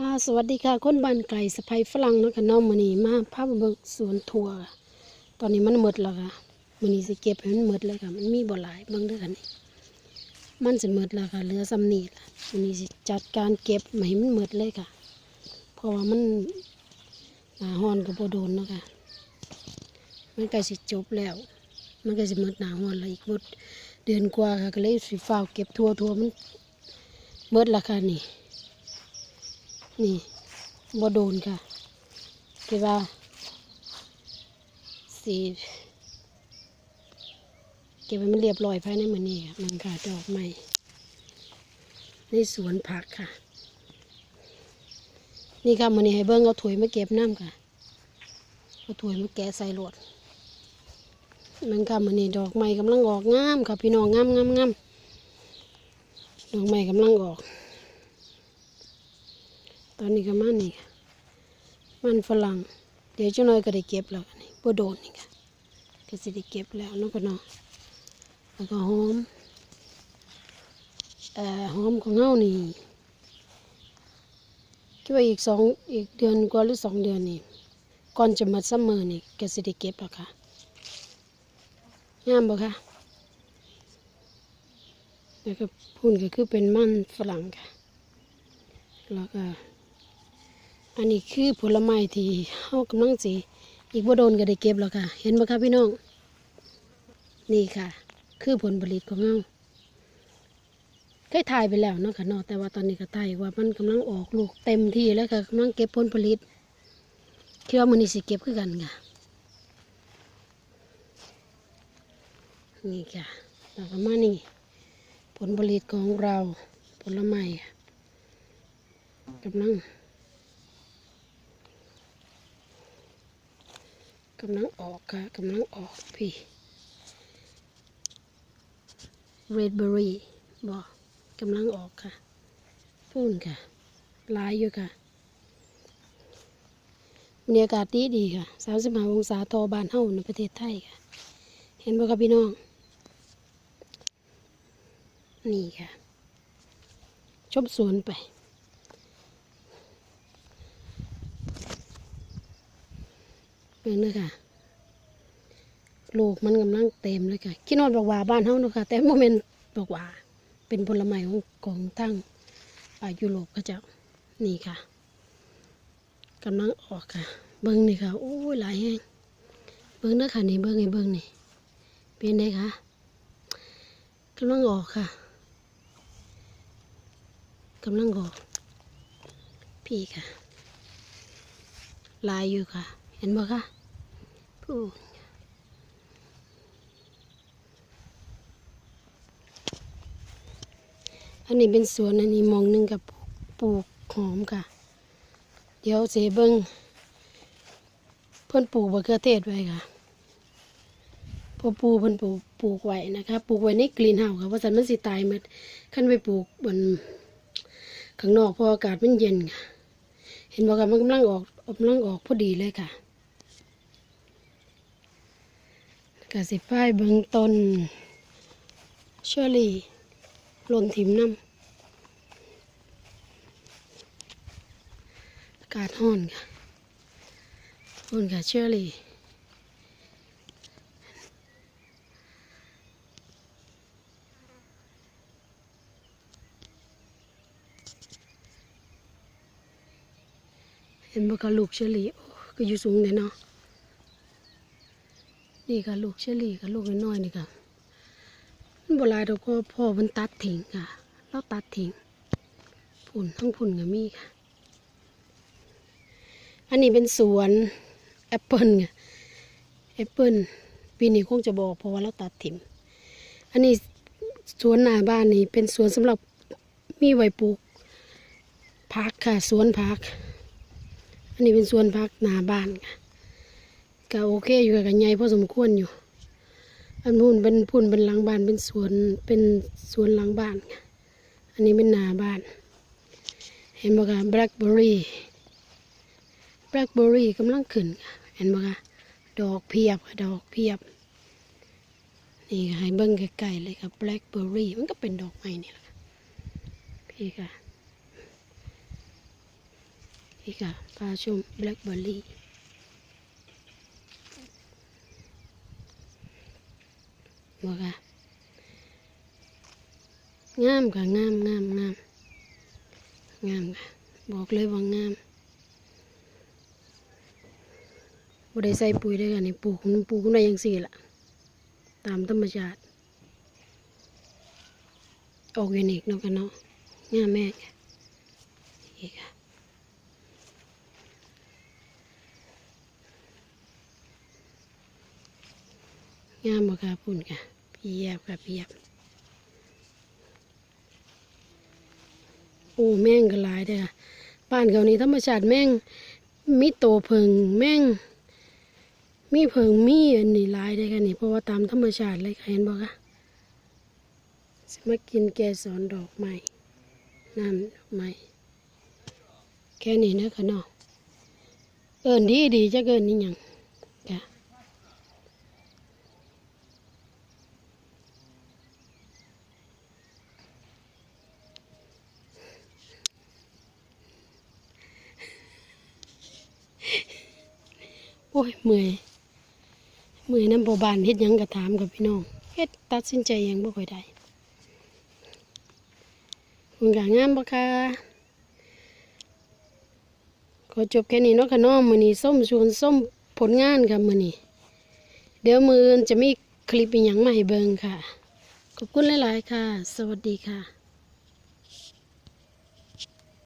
อ่าสวัสดีค่ะคนบ้านไก่สะพายฝรั่งนะคะน้องมือนี้มาพาไปเบิ่งสวนถั่วค่ะตอนนี้มันหมดแล้วค่ะมือนี้สิเก็บให้มันหมดเลยค่ะ มันมีบ่หลายเบิ่งเด้อค่ะนี่มันสิหมดแล้วค่ะเหลือซ้ำนี้ล่ะมือนี้สิจัดการเก็บให้มันหมดเลยค่ะ เพราะว่ามันหนาร้อนก็บ่โดนเนาะค่ะมันใกล้สิจบแล้ว มันก็สิหมดหนาร้อนแล้วอีกหมดเดือนกว่าค่ะก็เลยสิฟ้าวเก็บทั่วทั่วมันหมดล้วค่ะนี่ นี่บ่โดนค่ะคิดว่าสีเก็บไว้มันเรียบร้อยภายในมือนี้ค่ะมันค่ะดอกใหม่ ในสวนผักค่ะ นี่ค่ะมือนี้ให้เบิ่งเอาถ้วยมาเก็บน้ำค่ะเอาถ้วยมาแกะใส่รถมันค่ะมือนี้ดอกใหม่กำลังออกงามค่ะพี่น้องงามงามงามดอกใหม่กำลังออก ตอนนี้ก็มันนี่ค่ะมันฝรั่ง เดี๋ยวจ้าน้อยก็ได้เก็บแล้วนี่บ่โดนนี่ค่ะก็สิได้เก็บแล้วนาะพี่น้องแล้วก็หอมเอ่อหอมของเฮานี่คิดว่าอีกสองอีกเดือนกว่าหรือสองเดือนนี่ก่อนจะหมดซัมเมอร์นี่ก็สิได้เก็บแล้วค่ะงามบ่คะแล้วก็พุ่นก็คือเป็นมันฝรั่งค่ะแล้วก็ อันนี้คือผลไม้ที่เฮากำลังสิอีกบ่โดนก็ได้เก็บแล้วค่ะ เห็นบ่คะพี่น้อง นี่ค่ะ คือผลผลิตของเฮาเคยถ่ายไปแล้วเนาะค่ะเนาะแต่ว่าตอนนี้ก็ถ่ายว่ามันกำลังออกลูกเต็มที่แล้วค่ะกำลังเก็บผลผลิตคิดว่ามื้อนี้สิเก็บคือกันค่ะนี่ค่ะแล้วก็มานี่ผลผลิตของเราผลไม้กำลัง กำลังออกค่ะกำลังออกพี่ red berry บอกกำลังออกค่ะพูนค่ะหลายอยู่ค่ะบรรยากาศดีดีค่ะสามสิบห้าองศาทอบานเฮ้าในประเทศไทยค่ะ เห็นบ่ครับพี่น้อง นี่ค่ะ ชมสวนไป เป็นเลยค่ะลูกมันกำลังเต็มเลยค่ะขี้นอนบอกว่าบ้านเฮาเนาะค่ะ แต่โมเมนต์บอกว่าเป็นผลไม้ของของทั้งอ่ายุโรปเขาเจ้านี่ค่ะกำลังออกค่ะ เบิ้งนี่ค่ะโอ้ยหลายแห้งเบิ้งเด้อค่ะนี่เบิ้งนี่เบิ้งนี่เป็นไงคะกำลังออกค่ะกำลังออก พี่ค่ะ ลายอยู่ค่ะ เห็นบ่คะผู้อันนี้เป็นสวนอันนี้มองหนึงกับปลูกหอมค่ะ เดี๋ยวเสเบิงเพิ่นปลูกมะเขือเทศไว้ค่ะพอปูเพิ่นปลูกปลูกไว้นะคะปลูกไว้ในกรีนเฮาค่ะเพราะสันมันสิตายหมดขั้นไปปลูกบนข้างนอกพราะอากาศมันเย็นค่ะ เห็นบอกว่ามันกำลังออกกำลังออกพอดีเลยค่ะ กสิป้ายเบื้องต้นเชอรี่หล่นถิ่มน้ำอากาศห้อนค่ะห้อนค่ะเชอรี่เห็นบอกว่าลูกเชอรี่โอ้ก็อยู่สูงเลยเนาะ นี่ค่ะลูกเชอรี่ค่ะลูกน้อยๆนี่ค่ะมันโบราณเราก็พ่อมันตัดทิ้งค่ะ เราตัดทิ้งผุ่นทั้งผุ่นก็มีค่ะ อันนี้เป็นสวนแอปเปิลค่ะแอปเปิลปีนี้คงจะบอกเพราะว่าเราตัดทิ้งอันนี้สวนหน้าบ้านนี่เป็นสวนสำหรับมีไว้ปลูกพักค่ะสวนพัก อันนี้เป็นสวนพักหน้าบ้านค่ะ ก็โอเคอยู่ค่ะกันใหญ่พอสมควรอยู่อันพูนเป็นพูนเป็นหลังบ้านเป็นสวนเป็นสวนหลังบ้าน อันนี้เป็นหน้าบ้าน เห็นบ่คะแบล็คเบอร์รี่แบล็คเบอร์รี่กำลังขึ้นเห็นบ่คะดอกเพียบค่ะดอกเพียบนี่ค่ะให้เบิ้งใกล้ๆเลยค่ะแบล็คเบอร์รี่มันก็เป็นดอกไม้นี่แหละค่ะพี่ค่ะพี่ค่ะพาชมแบล็คเบอร์รี่ บอกค่ะงามค่ะงามงามงามงามค่ะ บอกเลยว่างามบ่ได้ใส่ปุ๋ยเด้วยกันนี่ปลูกมันปลูกได้ยังสี่ละตามธรรมชาติออร์แกนิกเนาะกันเนาะงามแม่อีกค่ะ งามบ่ค่ะปุ่นค่ะเพียบค่ะเพียบโอ้แม่งก็หลายเด้อค่ะบ้านเขานี่ธรรมชาติแม่งมีโตเพิงแม่ง มีเพิงมีอันนี้หลายเด้อค่ะนี่เพราะว่าตามธรรมชาติเลยค่ะเห็นบ่คะสิมากินแกสอนดอกไม้น้ำดอกไม้แค่นี้นะค่ะเนาะเอินดีดีจะเกินนี่ยังค่ะ อ้ยเมื่อยเมื่อยน้ำบบานเฮ็ดยังกระถามกับพี่น้องเฮ็ดตัดสินใจยังบ่ค่อยได้คุณกางามบ่คะขอจบแค่นี้เนาะค่ะน้องมื้อนี้ส้มชวนส้มผลงานค่ะมื้อนี้เดี๋ยวมื้อจะมีคลิปอีหยังมาให้เบิ่งค่ะ ขอบคุณหลาย ๆ ค่ะ สวัสดีค่ะ